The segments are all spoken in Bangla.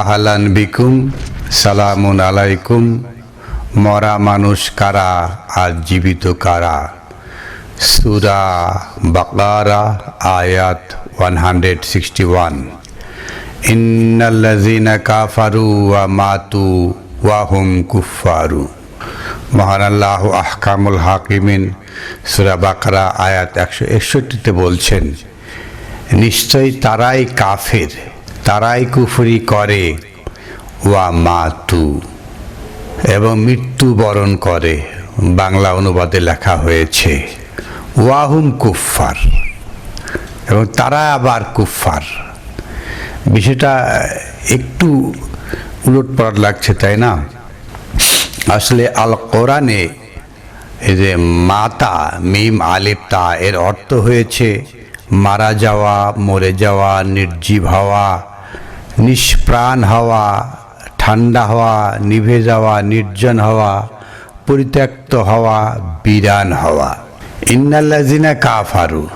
আহলান বিকুম, সালামুন আলাইকুম। মরা মানুষ কারা আর জীবিত কারা? সুরা বাকারা, আয়াত ওয়ান হান্ড্রেড সিক্সটি ওয়ান। ইন্নাল্লাযীনা কাফারু ওয়া মাতু ওয়া হুম কুফফারু। মহান আল্লাহ আহকামুল হাকিমিন সুরা বাকারা, আয়াত একশো একষট্টিতে বলছেন, নিশ্চয়ই তারাই কাফের। তারাই কুফরি করে। ওয়া মাতু এবং মৃত্যুবরণ করে। বাংলা অনুবাদে লেখা হয়েছে ওয়াহুম কুফফার। এবং তারা আবার কুফফার। বিষয়টা একটু উলট পালট লাগছে, তাই না? আসলে আল কোরআনে এই যে মাতা, মিম, আলিফ, তা এর অর্থ হয়েছে, মারা যাওয়া, মরে যাওয়া, নির্জীব হওয়া নিষ্প্রাণ হওয়া, ঠান্ডা হওয়া, নিভে যাওয়া, নির্জন হওয়া, পরিত্যক্ত হওয়া, বিরান হওয়া। ইন্নাল্লাজিনা কাফারু।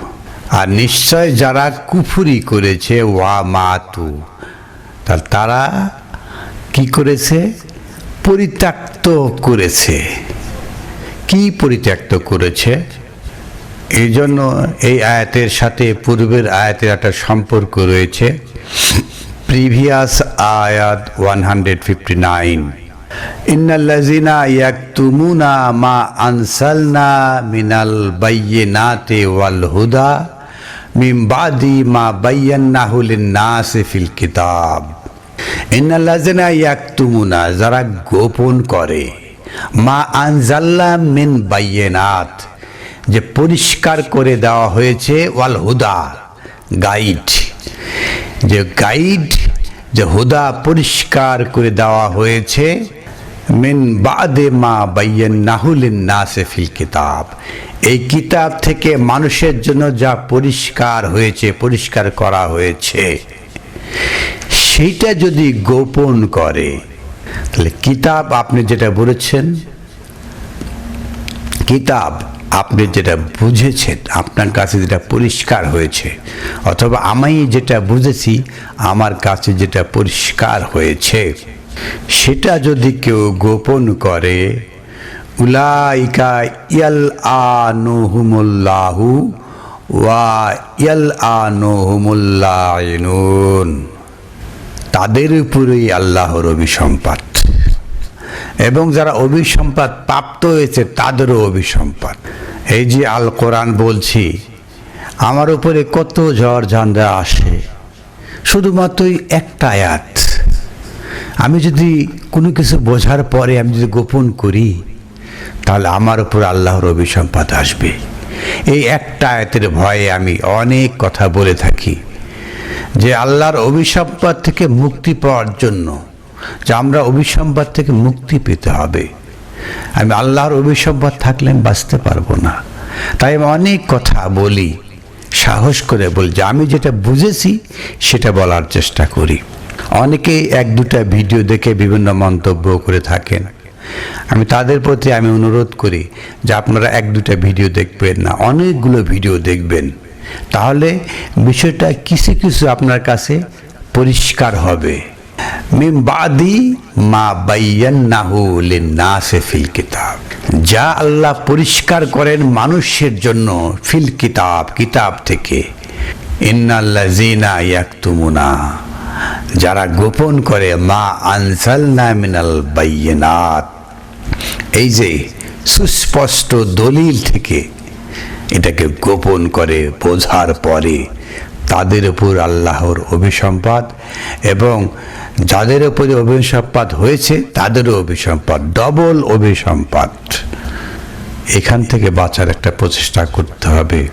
আর নিশ্চয় যারা কুফুরি করেছে, ওয়া মাতু। তা তারা কি করেছে? পরিত্যক্ত করেছে। কি পরিত্যক্ত করেছে? এই জন্য এই আয়াতের সাথে পূর্বের আয়াতের একটা সম্পর্ক রয়েছে। হান্ড্রেড ফিফটি নাইন ইন্নাল্লাজিনা ইয়াকতুমুনা মা মিনাল মিন মা কিতাব ইয়াকতুমুনা যারা গোপন করে, মা আনজাল্লা মিন বাইয়িনাত, যে পরিষ্কার করে দেওয়া হয়েছে, ওয়াল হুদা গাইড যে গাইড যে হুদা পরিষ্কার করে দেওয়া হয়েছে, মিন বাদে মা বাইয়েন নাহুলিন নাসে কিতাব। এই কিতাব থেকে মানুষের জন্য যা পরিষ্কার হয়েছে, পরিষ্কার করা হয়েছে, সেইটা যদি গোপন করে, তাহলে কিতাব আপনি যেটা বলেছেন, কিতাব আপনি যেটা বুঝেছেন, আপনার কাছে যেটা পরিষ্কার হয়েছে, অথবা আমি যেটা বুঝেছি, আমার কাছে যেটা পরিষ্কার হয়েছে, সেটা যদি কেউ গোপন করে, উলাইকা ইয়াল আনুহুমুল্লাহু ওয়া ইয়াল আনুহুমুল্লাহিনুন তাদের উপরেই আল্লাহর অভিসম্পাদ এবং যারা অভিসম্পাদ প্রাপ্ত হয়েছে, তাদেরও অভিসম্পাদ এই যে আল কোরআন বলছি, আমার উপরে কত ঝড় ঝান্ডা আসে। শুধুমাত্রই একটা আয়াত। আমি যদি কোনো কিছু বোঝার পরে আমি যদি গোপন করি, তাহলে আমার উপর আল্লাহর অভিসম্পাদ আসবে। এই একটা আয়াতের ভয়ে আমি অনেক কথা বলে থাকি, যে আল্লাহর অভিসম্পাদ থেকে মুক্তি পাওয়ার জন্য যে আমরা অভিসম্পাদ থেকে মুক্তি পেতে হবে। আমি আল্লাহর অভিসম্পাদ থাকলে আমি বাঁচতে পারব না। তাই আমি অনেক কথা বলি, সাহস করে বলি, যে আমি যেটা বুঝেছি সেটা বলার চেষ্টা করি। অনেকেই এক দুটা ভিডিও দেখে বিভিন্ন মন্তব্য করে থাকেন। আমি তাদের প্রতি আমি অনুরোধ করি যে আপনারা এক দুটা ভিডিও দেখবেন না, অনেকগুলো ভিডিও দেখবেন। তাহলে বিষয়টা কিছু কিছু আপনার কাছে পরিষ্কার হবে। মিম বাদি মা বাইয়ান্নাহু লিন-নাসি ফিল কিতাব। যা আল্লাহ পরিষ্কার করেন মানুষের জন্য ফিল কিতাব কিতাব থেকে। ইন্নাল্লাযিনা ইয়াকতুমুনা। যারা গোপন করে, মা আনসালনা মিনাল বাইয়িনাত। এই যে সুস্পষ্ট দলিল থেকে এটাকে গোপন করে বোঝার পরে তাদের উপর আল্লাহর অভিসম্পাদ এবং যাদের উপরে অভিসম্পাদ হয়েছে, তাদেরও অভিসম্পাদ ডবল অভিসম্পাদ এখান থেকে বাঁচার একটা প্রচেষ্টা করতে হবে।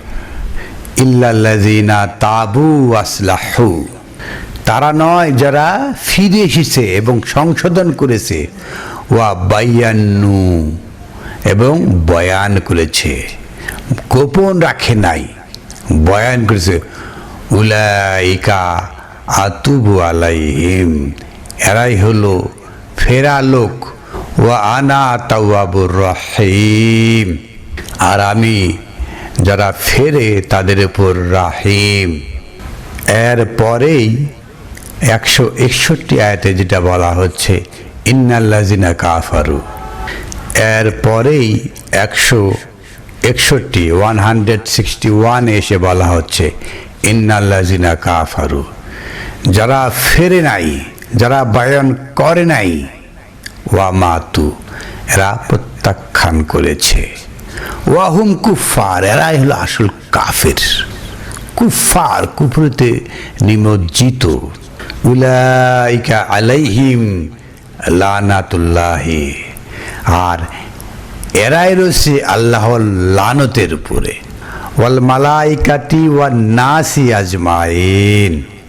ইল্লাল্লাযিনা তাবু আসলাহু তারা নয়, যারা ফিরে এসেছে এবং সংশোধন করেছে। ওয়া বাইয়ান্নু। এবং বয়ান করেছে। গোপন রাখে নাই। বয়ান করেছে, উলাইকা আতুবু আলাইহিম। এরাই হলো ফেরা লোক। ও আনা তাওয়াবুর রাহিম। আর আমি যারা ফেরে তাদের উপর রাহিম। এর পরেই একশো একষট্টি আয়াতে যেটা বলা হচ্ছে ইন্নাল্লাজিনা কাফারু। এর পরেই একশো একষট্টি, ওয়ান হান্ড্রেড সিক্সটি ওয়ান এসে বলা হচ্ছে ইন্নাল্লাজিনা কাফারু। যারা ফেরে নাই, যারা বায়ন করে নাই, ওয়া মাতু, এরা প্রত্যাখ্যান করেছে। ওয়াহুম কুফার এরাই হলো আসল কাফের। কুফার কুফরতে নিমজ্জিত। উলাইকা আলাইহিম লানাতুল্লাহি। আর এরাই রয়েছে আল্লাহর লানতের উপরে। ওয়াল মালাইকাতি ওয়ান নাসি আজমাইন।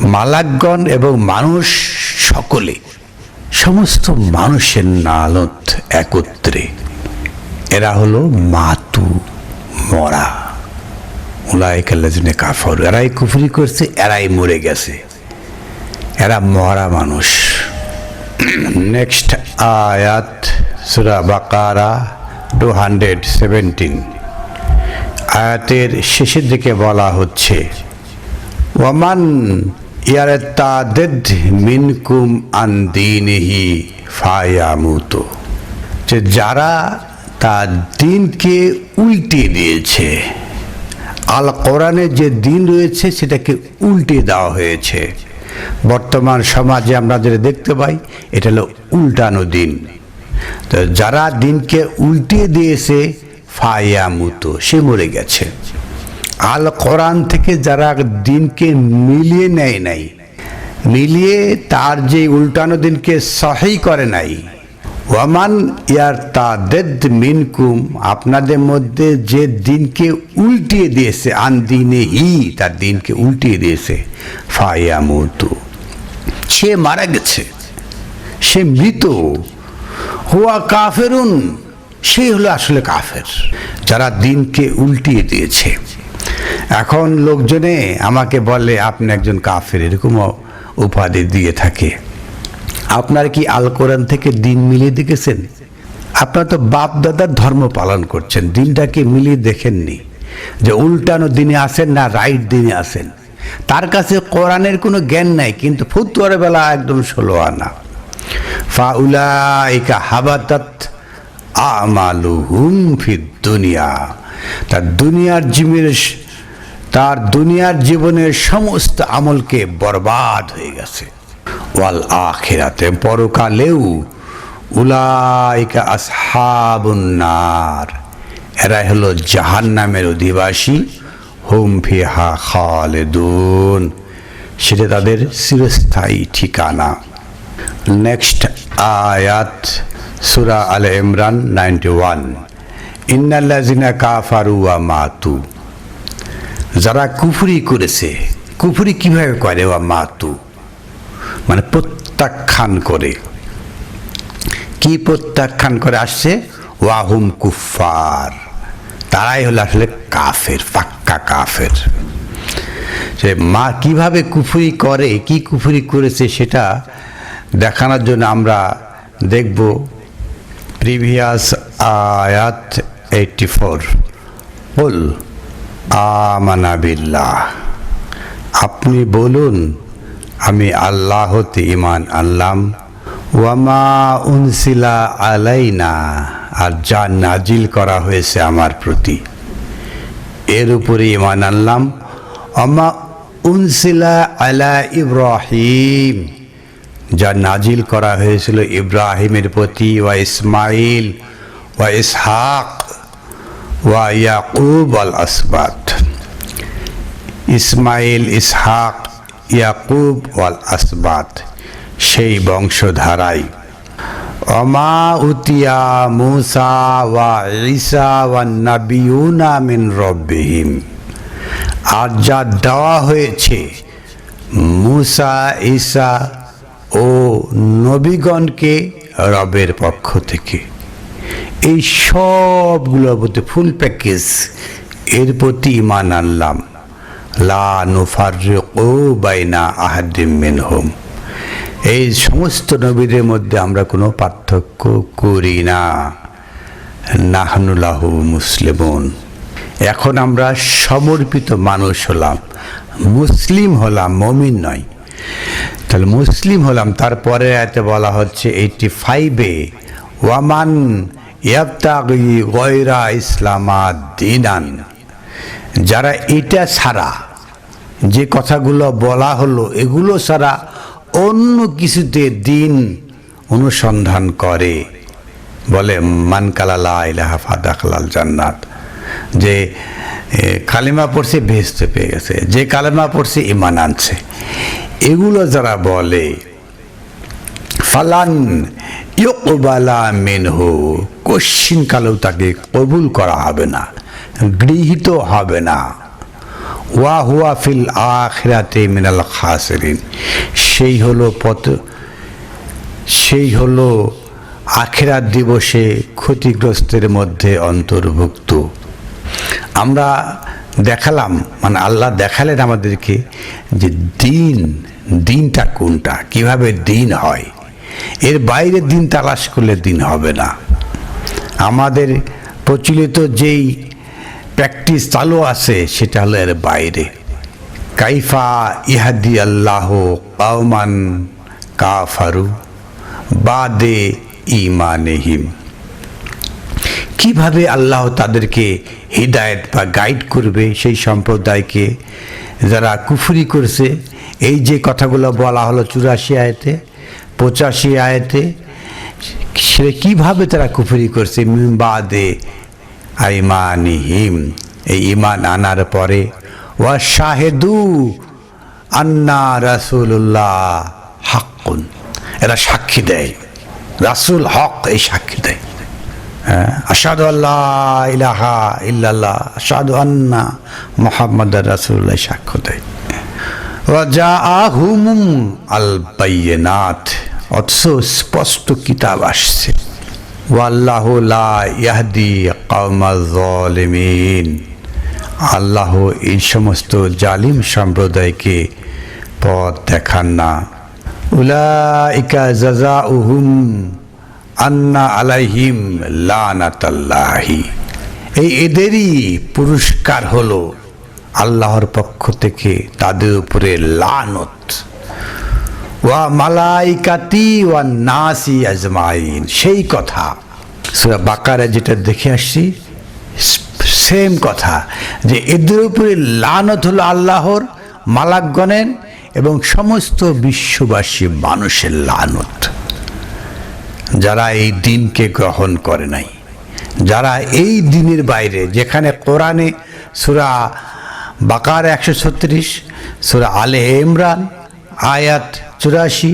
মালাকগণ এবং মানুষ সকলে, সমস্ত মানুষের নালত একত্রে। এরা হলো মাতু, মরা। উলাইকাল্লাজিনে কাফর, এরাই কুফরি করছে, এরাই মরে গেছে। এরা মরা মানুষ। নেক্সট আয়াত, সুরা বাকারা টু হান্ড্রেড সেভেন্টিন আয়াতের শেষের দিকে বলা হচ্ছে, ওয়ামান ইয়ারে তাদেদ মিনকুম আন দিনহি ফায়ামুতো যে যারা তার দিনকে উল্টে দিয়েছে, আল কোরআনে যে দিন রয়েছে সেটাকে উল্টে দেওয়া হয়েছে। বর্তমান সমাজে আমরা যেটা দেখতে পাই, এটা হলো উল্টানো দিন। তো যারা দিনকে উল্টে দিয়েছে ফায়ামুতো সে মরে গেছে। আল কোরআন থেকে যারা দিনকে মিলিয়ে নেয় নাই, মিলিয়ে তার যে উল্টানো দিনকে সহি করে নাই, ওয়ামান ইয়ার তা দেদ মিনকুম, আপনাদের মধ্যে যে দিনকে উল্টিয়ে দিয়েছে, আন দিনে হি তার দিনকে উল্টিয়ে দিয়েছে, ফায়ামুতু। সে মারা গেছে, সে মৃত, হুয়া কাফেরুন, সে হলো আসলে কাফের, যারা দিনকে উল্টিয়ে দিয়েছে। এখন লোকজনে আমাকে বলে, আপনি একজন কাফের। এরকম উপাধি দিয়ে থাকে। আপনার কি আল কোরআন থেকে দিন মিলিয়ে দেখেছেন? আপনার তো বাপ দাদার ধর্ম পালন করছেন, দিনটাকে মিলিয়ে দেখেননি। যে উল্টানো দিনে আসেন না, রাইট দিনে আসেন। তার কাছে কোরআনের কোনো জ্ঞান নাই, কিন্তু ফুতুয়ার বেলা একদম ষোলো আনা। ফাউলাইকা হাবাতাত আমালুহুম ফিদ দুনিয়া। তার দুনিয়ার জীবনের তার দুনিয়ার জীবনের সমস্ত আমলকে বরবাদ হয়ে গেছে। ওয়াল আখেরাতে পরকালেও উলাইকা আসহাবুন্নার এরা হলো জাহান্নামের অধিবাসী, হুম ফিহা খালেদুন। সেটা তাদের চিরস্থায়ী ঠিকানা। নেক্সট আয়াত, সুরা আল ইমরান নাইনটি ওয়ান। ইন্নাল্লাজিনা কাফারু ওয়া মাতু। যারা কুফুরি করেছে, কুফুরি কীভাবে করে? ওয়া মাতু মানে প্রত্যাখ্যান করে। কি প্রত্যাখ্যান করে আসছে? ওয়াহুম কুফার তারাই হলো আসলে কাফের, পাক্কা কাফের। সে মা কীভাবে কুফুরি করে, কি কুফুরি করেছে সেটা দেখানোর জন্য আমরা দেখব প্রিভিয়াস আয়াত এইটটি ফোর। আমানাবিল্লাহ আপনি বলুন, আমি আল্লাহতে ইমান আনলাম। ওয়ামা উনসিলা আলাইনা, আর যা নাজিল করা হয়েছে আমার প্রতি। এর উপরে ইমান আনলাম। অমা উনসিলা আলা ইব্রাহিম, যা নাজিল করা হয়েছিল ইব্রাহিমের প্রতি, ওয়া ইসমাইল, ওয়া ইসহাক। ওয়া ইয়াকুব আল আসবাত ইসমাইল ইসহাক ইয়াকুব ওয়াল আসবাত সেই বংশধারাই। অমা উতিয়া মুসা ওয়া ঈসা ওয়া নাবিউনা মিন রব্বিহিম। আর যা দেওয়া হয়েছে, মুসা, ঈসা ও নবীগণকে রবের পক্ষ থেকে। এই সবগুলোর প্রতি ফুল প্যাকেজ এর প্রতি ইমান আনলাম। লা নুফাররিকু বাইনা আহাদিম মিনহুম। এই সমস্ত নবীদের মধ্যে আমরা কোনো পার্থক্য করি না। নাহনুলাহু মুসলিমুন। এখন আমরা সমর্পিত মানুষ হলাম, মুসলিম হলাম, মমিন নয়। তাহলে মুসলিম হলাম, তারপরে এতে বলা হচ্ছে এইটি ফাইভে ওয়ামান গয়রা ইসলামা দিনান। যারা এটা ছাড়া যে কথাগুলো বলা হলো, এগুলো ছাড়া অন্য কিছুতে দিন অনুসন্ধান করে। বলে, মান কালালা ইলাহা ফাদাখলাল জান্নাত। যে কালেমা পড়ছে ভেস্তে পেয়ে গেছে। যে কালেমা পড়ছে ইমান আনছে। এগুলো যারা বলে ফালান ইকবালা মিনহু। কশ্চিন কালেও তাকে কবুল করা হবে না, গৃহীত হবে না। ওয়া হুয়া ফিল আখিরাতে মিনাল খাসিরিন। সেই হলো পথ, সেই হলো আখেরাত দিবসে ক্ষতিগ্রস্তের মধ্যে অন্তর্ভুক্ত। আমরা দেখালাম মানে আল্লাহ দেখালেন আমাদেরকে যে দিন, দিনটা কোনটা, কীভাবে দিন হয়। এর বাইরে দিন তালাশ করলে দিন হবে না। আমাদের প্রচলিত যেই প্র্যাকটিস চালু আছে, সেটা হলো এর বাইরে। কাইফা ইহাদি আল্লাহ কাউমান কাফারু বাদে ইমানেহিম কীভাবে আল্লাহ তাদেরকে হৃদায়ত বা গাইড করবে সেই সম্প্রদায়কে যারা কুফুরি করছে, এই যে কথাগুলো বলা হলো চুরাশি আয়তে পঁচাশি আয়তে সে কীভাবে তারা কুফরি করছে? বাদে আইমানিহিম। এই ইমান আনার পরে ওয়া শাহেদু আন্না রাসুল্লাহ হাক্কুন। এরা সাক্ষী দেয়। রাসুল হক এই সাক্ষী দেয়। হ্যাঁ, আসাদু আল্লাহ ইলাহা ইল্লাল্লাহ আসাদু আন্না মোহাম্মদ রাসুল্লাহ সাক্ষ্য দেয়। রাজা আহুমুম আল বাইনাত অথচ স্পষ্ট কিতাব আসছে। ওয়াল্লাহ ইয়াহদি কাউমা জালিমিন আল্লাহ এই সমস্ত জালিম সম্প্রদায়কে পথ দেখান না। উলাইকা জাজাউহুম আন্না আলাইহিম লানাতাল্লাহি। এই এদেরই পুরস্কার হলো আল্লাহর পক্ষ থেকে তাদের উপরে লানত। ওয়া মালাইকাতি ওয়া নাসি আজমাইন। সেই কথা। সূরা বাকারা যেটা দেখে আসছি সেম কথা, যে এদের উপরে লানত হলো আল্লাহর মালাকগণের এবং সমস্ত বিশ্ববাসী মানুষের লানত। যারা এই দিনকে গ্রহণ করে নাই, যারা এই দিনের বাইরে, যেখানে কোরআনে সুরা বাকার একশো ছত্রিশ, সুরা আলে ইমরান, আয়াত চুরাশি,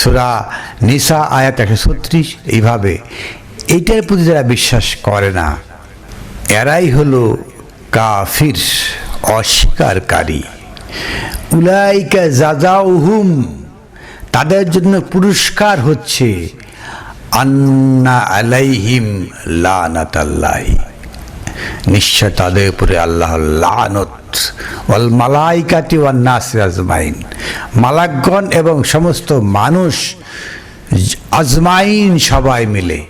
সুরা নিসা, আয়াত একশো ছত্রিশ, এইভাবে। এইটার প্রতি যারা বিশ্বাস করে না, এরাই হলো কাফির, অস্বীকারী। উলাইকা জাজাউহুম তাদের জন্য পুরস্কার হচ্ছে, আন্না আলাইহিম লানাতাল্লাহি। নিশ্চয় তাদের উপরে আল্লাহ লানত। ওয়াল মালাইকাতি ওয়ান নাসির আজমাইন। মালাকগণ এবং সমস্ত মানুষ আজমাইন সবাই মিলে।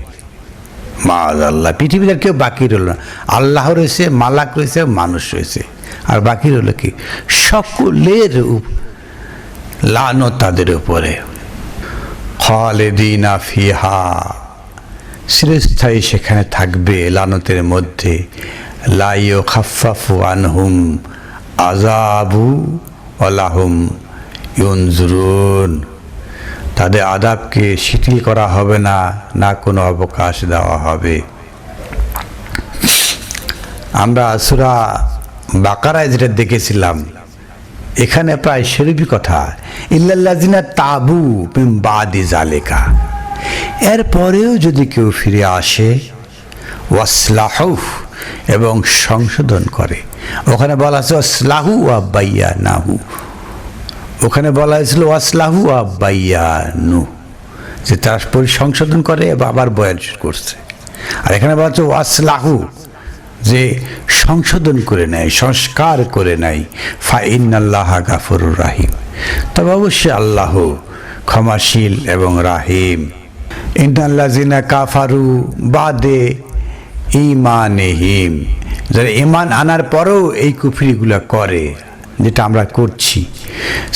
মা আল্লাহ পৃথিবীতে কেউ বাকি রইল না। আল্লাহ রয়েছে, মালাক রয়েছে, মানুষ রয়েছে। আর বাকি রইল কি? সকলের লানত তাদের উপরে। খালেদিনা ফিহা। চিরস্থায়ী সেখানে থাকবে লানতের মধ্যে। লাইও খাফাফু আনহুম আজাবু আলাহুম ইউনজুরুন। তাদের আদাবকে শিথিল করা হবে না না কোনো অবকাশ দেওয়া হবে। আমরা সুরা বাকারায় যেটা দেখেছিলাম, এখানে প্রায় সেরূপই কথা ইল্লাল্লাজিনা তাবু বাদি জালেকা এরপরেও যদি কেউ ফিরে আসে, ওয়াসলাহু এবং সংশোধন করে। ওখানে বলা আছে ওয়াসলাহু আব্বাইয়া নাহু ওখানে বলা হয়েছিল, ওয়াসলাহু আব্বাইয়া নু যে তারা সংশোধন করে এবং আবার বয়ান করছে। আর এখানে বলা হচ্ছে, ওয়াসলাহু। যে সংশোধন করে নেয়, সংস্কার করে নেয়। ফাইন আল্লাহ গাফরুর রাহিম। তবে অবশ্যই আল্লাহ ক্ষমাশীল এবং রাহিম। ইন্দাল্লাজিনা কাফারু বাদে ইমানেহিম যারা ইমান আনার পরেও এই কুফরিগুলো করে, যেটা আমরা করছি।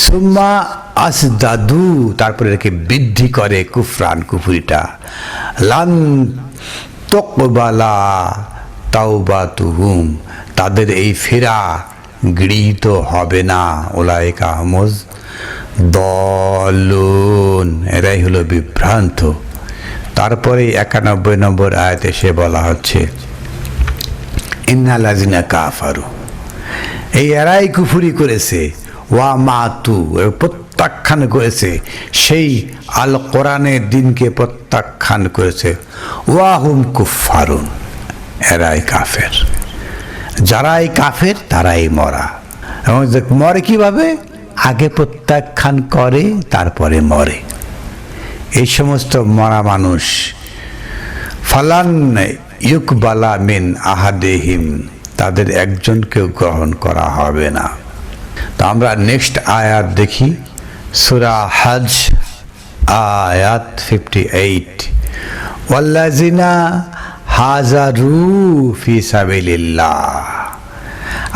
সুম্মা আস দাদু তারপরে একে বৃদ্ধি করে কুফরান কুফুরিটা। লান তকবালা তাওবা তুহুম তাদের এই ফেরা গৃহীত হবে না। ওলায়ক আহমদ দলুন, এরাই হলো বিভ্রান্ত। তারপরে একানব্বই নম্বর আয়াতে সে বলা হচ্ছে ইন্নালাজিনা কাফারু। এই এরাই কুফুরি করেছে। ওয়া মাতু প্রত্যাখ্যান করেছে। সেই আল কোরআনের দিনকে প্রত্যাখ্যান করেছে। ওয়া ওয়াহুম কুফারুন এরাই কাফের। যারাই কাফের, তারাই মরা। এবং মরে কীভাবে? আগে প্রত্যাখ্যান করে, তারপরে মরে। এই সমস্ত মরা মানুষ। ফালান ইউকবালা মিন আহাদেহিম, তাদের একজনকেও গ্রহণ করা হবে না। তো আমরা নেক্সট আয়াত দেখি। সুরা হজ, আয়াত ফিফটি এইট ওয়াল্লাজিনা হাজারু ফি সাবিলিল্লাহ।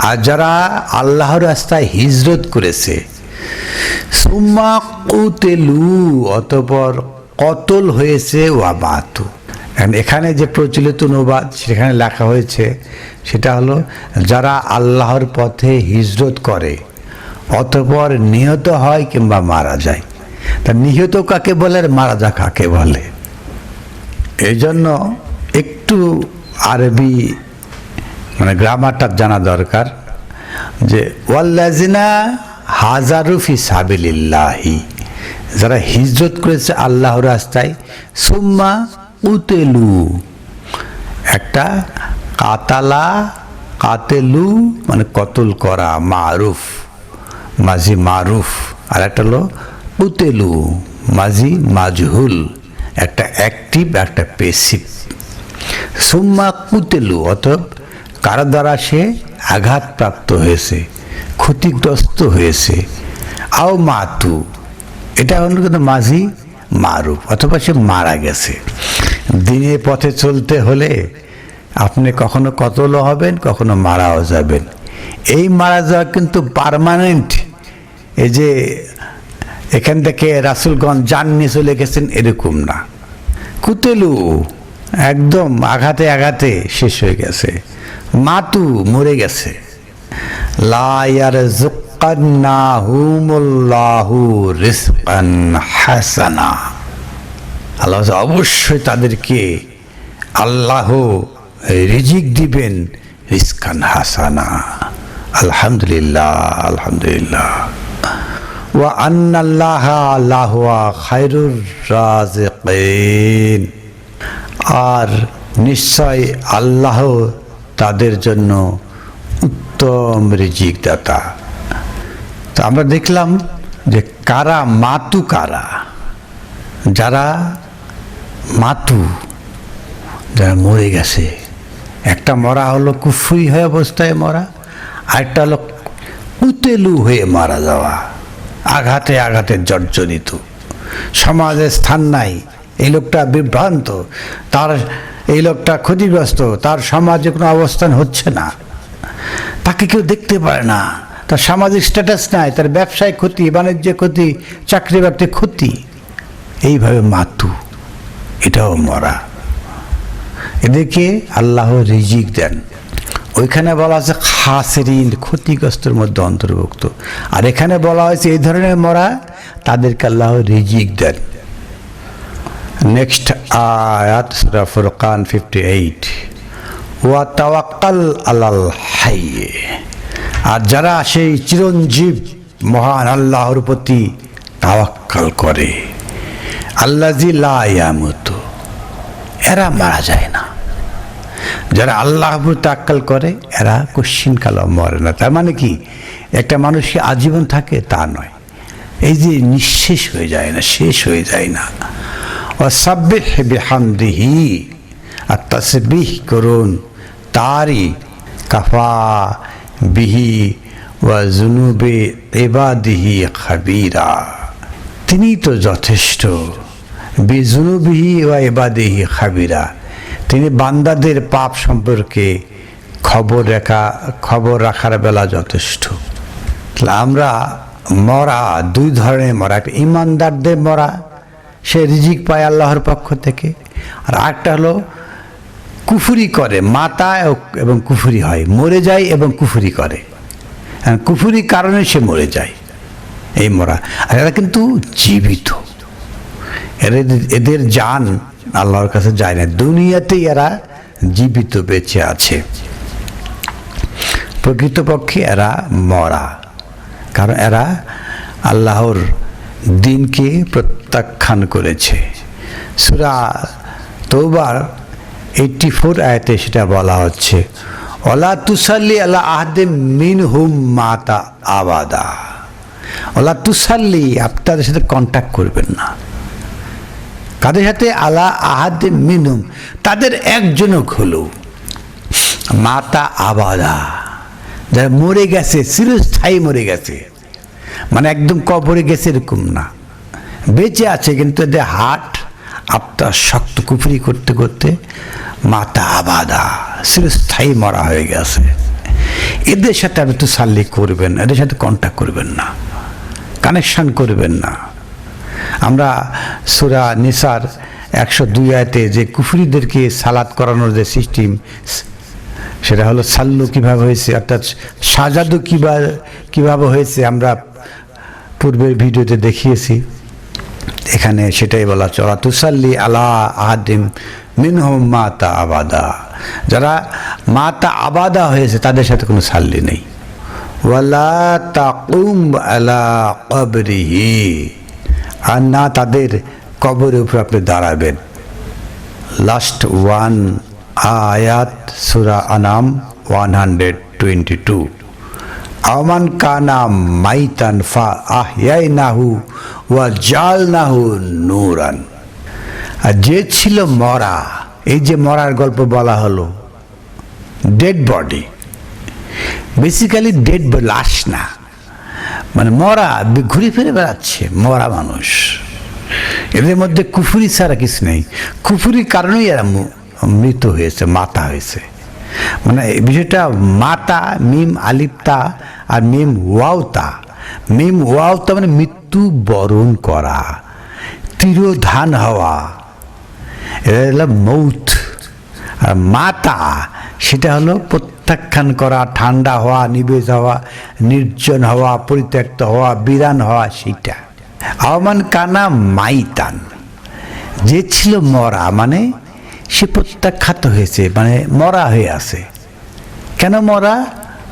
আর যারা আল্লাহর রাস্তায় হিজরত করেছে সুম্মা কুতেলু, অতপর কতল হয়েছে ওয়া মাতু এখন এখানে যে প্রচলিত অনুবাদ সেখানে লেখা হয়েছে, সেটা হলো যারা আল্লাহর পথে হিজরত করে, অতপর নিহত হয় কিংবা মারা যায়। তা নিহত কাকে বলে আর মারা যা কাকে বলে? এই জন্য একটু আরবি মানে গ্রামারটা জানা দরকার, যে ওয়াল্লাজিনা হাজারুফি সাবিলিল্লাহি। যারা হিজরত করেছে আল্লাহর রাস্তায়, সুম্মা উতেলু। একটা কাতালা, কাতেলু মানে কতল করা, মারুফ, মাঝি মারুফ, আর একটা হলো উতেলু, মাঝি মাজহুল। একটা অ্যাক্টিভ একটা পেসিভ সুম্মা কুতেলু অতএব কার দ্বারা সে আঘাতপ্রাপ্ত হয়েছে? ক্ষতিগ্রস্ত হয়েছে। আও মাতু। এটা হলো কিন্তু মাঝি মারুফ, অথবা সে মারা গেছে। দিনের পথে চলতে হলে আপনি কখনো কতলও হবেন, কখনো মারাও যাবেন। এই মারা যাওয়া কিন্তু পারমানেন্ট এই যে এখান থেকে রাসুলগঞ্জ যান নিয়ে চলে গেছেন, এরকম না। কুতেলু, একদম আঘাতে আঘাতে শেষ হয়ে গেছে। মাতু মরে গেছে। লায়ার জুকান্নাহুমুল্লাহু রিজকান হাসানা। আল্লাহ অবশ্যই তাদেরকে আল্লাহ রিজিক দিবেন রিস্কান হাসানা। আলহামদুলিল্লাহ আলহামদুলিল্লাহ। ওয়া আন্নাল্লাহ আল্লাহুয়া খায়রুর রাজিকিন আর নিশ্চয় আল্লাহ তাদের জন্য উত্তম দাতা। তো আমরা দেখলাম যে কারা মাতু কারা? যারা মাতু, যারা মরে গেছে। একটা মরা হলো কুফুই হয়ে অবস্থায় মরা, আরেকটা হলো কুতেলু হয়ে মারা যাওয়া, আঘাতে আঘাতে জর্জরিত। সমাজে স্থান নাই, এই লোকটা বিভ্রান্ত, তার এই লোকটা ক্ষতিগ্রস্ত, তার সমাজে কোনো অবস্থান হচ্ছে না। তাকে কেউ দেখতে পারে না। তার সামাজিক স্ট্যাটাস নাই, তার ব্যবসায় ক্ষতি, বাণিজ্যে ক্ষতি, চাকরি বাকরি ক্ষতি। এইভাবে মাতু, এটাও মরা। এদেরকে আল্লাহ রিজিক দেন। ওইখানে বলা আছে খাসেরিন, ক্ষতিগ্রস্তের মধ্যে অন্তর্ভুক্ত। আর এখানে বলা হয়েছে এই ধরনের মরা, তাদেরকে আল্লাহ রিজিক দেন। নেক্সট আয়াত, সুরা ফুরকান ফিফটি এইট ওয়া তাওয়াক্কাল আলাল হাইয়ে আর যারা সেই চিরঞ্জীব, মহান আল্লাহর প্রতি তাওয়াক্কাল করে আল্লাজি লায়ামত এরা মারা যায় না। যারা আল্লাহ তাক্কাল করে, এরা কশ্চিন কালো মরে না। তার মানে কি? একটা মানুষকে আজীবন থাকে? তা নয়। এই যে নিঃশেষ হয়ে যায় না, শেষ হয়ে যায় না। অসাব্বিহ বিহামদিহি আর তসবিহ করুন, তারই কাফা বিহি ওয়া জুনুবে এবাদিহি খাবিরা। তিনি তো যথেষ্ট বি জুনুবিহি ওয়া এবাদিহি খাবিরা। তিনি বান্দাদের পাপ সম্পর্কে খবর রাখা, খবর রাখার বেলা যথেষ্ট। আমরা মরা, দুই ধরনের মরা ইমানদারদের মরা, সে রিজিক পায় আল্লাহর পক্ষ থেকে, আর একটা হলো কুফুরি করে মাতা এবং কুফুরি হয় মরে যায় এবং কুফুরি করে। হ্যাঁ, কুফুরি কারণে সে মরে যায় এই মরা। আর এরা কিন্তু জীবিত। এদের এদের জান আল্লাহর কাছে যায় না। দুনিয়াতেই এরা জীবিত বেঁচে আছে। প্রকৃতপক্ষে এরা মরা। কারণ এরা আল্লাহর দিনকে প্রত্যাখ্যান করেছে। সুরা তৌবার এইটটি ফোর আয়তে সেটা বলা হচ্ছে। অলা তুসাল্লি আল্লাহ আহদে মিন হুম মাতা আবাদা। ওলা তুসাল্লি আপনাদের সাথে কন্ট্যাক্ট করবেন না। কাদের সাথে? আলা আহাদে মিনুম তাদের একজনও হলো মাতা আবাদা। যারা মরে গেছে, চিরস্থায়ী মরে গেছে। মানে একদম কবরে গেছে এরকম না। বেঁচে আছে, কিন্তু এদের হাট আপনার শক্ত কুফরি করতে করতে মাতা আবাদা, চিরস্থায়ী মরা হয়ে গেছে। এদের সাথে আপনি তো সাল্লি করবেন এদের সাথে কন্ট্যাক্ট করবেন না কানেকশন করবেন না। আমরা সুরা নিসার একশো দুই আয়তে যে কুফরিদেরকে সালাদ করানোর যে সিস্টেম সেটা হলো সাল্লু কীভাবে হয়েছে, অর্থাৎ সাজাদু কীভাবে কীভাবে হয়েছে আমরা পূর্বের ভিডিওতে দেখিয়েছি। এখানে সেটাই বলা চলা তুসাল্লি আলা আহাদিম মিনহম মাতা আবাদা। যারা মাতা আবাদা হয়েছে, তাদের সাথে কোনো সাল্লি নেই। ওয়ালা তাকুম আলা কবরিহি। আর না, তাদের কবরের উপর আপনি দাঁড়াবেন। লাস্ট ওয়ান আয়াত, সুরা আনাম ওয়ান হান্ড্রেড টোয়েন্টি টু। আমান কানা মাইতান ফা আহিয়াই নাহু ওয়া জাল নাহু নুরান। আর যে ছিল মরা, এই যে মরার গল্প বলা হলো ডেড বডি বেসিক্যালি ডেড লাশ না। মানে মরা, ঘুরে ফিরে বেড়াচ্ছে, মরা মানুষ। এদের মধ্যে কুফুরি ছাড়া কিছু নেই। কুফুরির কারণেই এরা মৃত হয়েছে, মাতা হয়েছে। মানে বিষয়টা মাতা, মিম, আলিপ্তা আর মিম ওয়াওতা। মিম ওয়াওতা মানে মৃত্যু বরণ করা, তিরোধান হওয়া। এটা হলো মৌত। আর মাতা, সেটা হলো প্রত্যাখ্যান করা, ঠান্ডা হওয়া, নিবেশ হওয়া, নির্জন হওয়া, পরিত্যক্ত হওয়া, বিরান হওয়া, সেটা। আহমান কানা মাইতান। যে ছিল মরা মানে সে প্রত্যাখ্যাত হয়েছে মানে মরা হয়ে আছে। কেন মরা?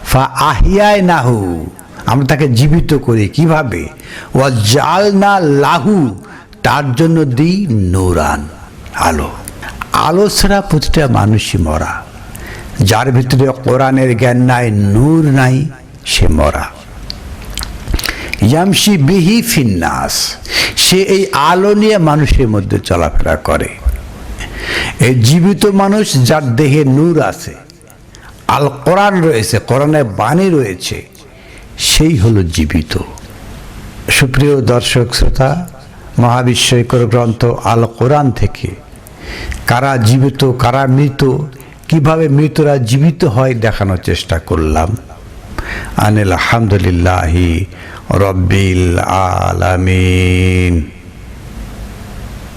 ফা আহিয়ায় নাহু আমরা তাকে জীবিত করি কীভাবে? ও জাল না লাহু, তার জন্য দিই নোরান, আলো। আলো ছাড়া প্রতিটা মানুষই মরা। যার ভিতরে কোরআনের জ্ঞান নাই, নূর নাই, সে মরা। ইয়ামসি বিহি ফিন্নাস, সে এই আলো নিয়ে মানুষের মধ্যে চলাফেরা করে। এই জীবিত মানুষ যার দেহে নূর আছে আল কোরআন রয়েছে কোরআনের বাণী রয়েছে, সেই হলো জীবিত। সুপ্রিয় দর্শক, শ্রোতা মহাবিশ্বকর গ্রন্থ আল কোরআন থেকে কারা জীবিত, কারা মৃত, কীভাবে মৃতরা জীবিত হয় দেখানোর চেষ্টা করলাম। আনিল আলহামদুলিল্লাহি রব্বিল আলামিন।